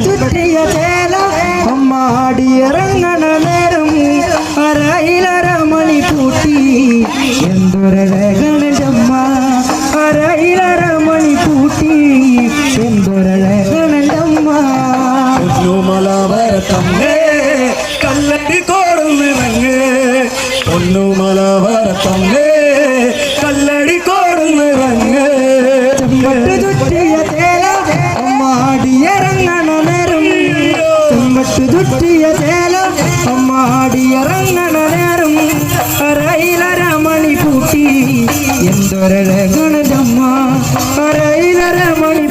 சுற்றிய சேலம் அம்மாடி இறங்கன நேரம் அரையிலர மணி பூட்டி எந்தொரழகனடம்மா அரையிலர மணி பூட்டி எந்தொரழகனடம்மா மலவரத்தம்மே கல்லடி கோடும் இவங்க பொண்ணு மலவரத்தம்மே கல்லடி கட்டிய சேலம் அம்மாடிய ரங்கன நேரம் அரையில ரமணி பூட்டி எந்த ரங்கனதம்மா அரையில Ramani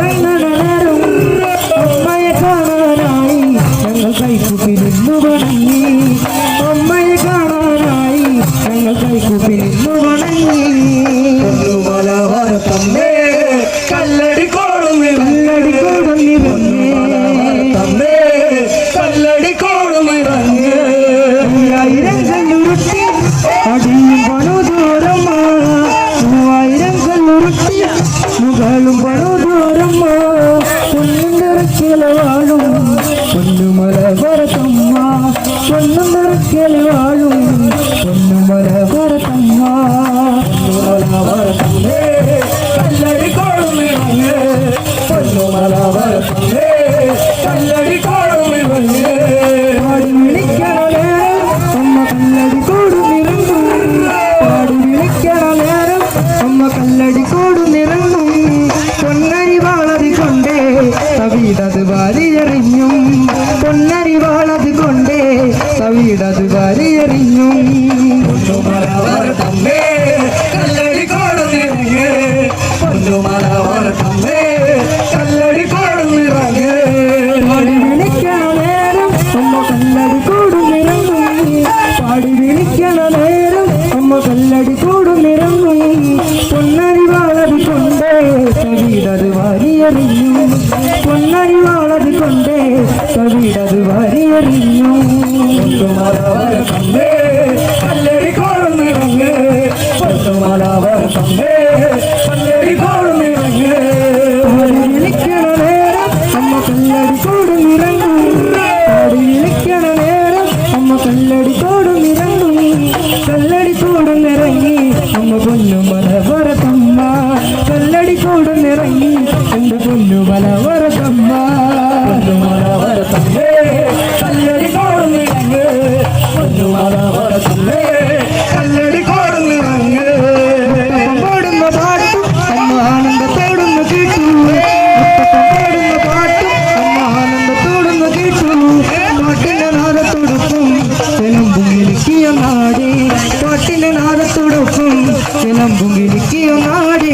Reina Yeah, yeah, yeah. പത്തുമലവർ തന്നേ പല്ലടി കോടുന്നിറങ്ങ് പത്തുമലവർ തന്നേ പല്ലടി കോടുന്നിറങ്ങ് ഇരിക്കണ നേരം അമ്മ പല്ലടി കോടുന്നിറങ്ങും ഇരിക്കണ നേരം അമ്മ പല്ലടി കോടുന്നിറങ്ങും പല്ലടി കോടുന്നിറങ്ങി അമ്മ പൊന്നുമലവർ തമ്മ പല്ലടി കോടുന്നിറങ്ങി എന്റെ പൊന്നുമലവർ നീലനാദത്തോടൊപ്പം ചിലമ്പുകിലിക്കിയ നാടി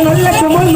நல்ல சமூக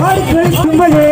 ஆடி கழிக்கும் மழை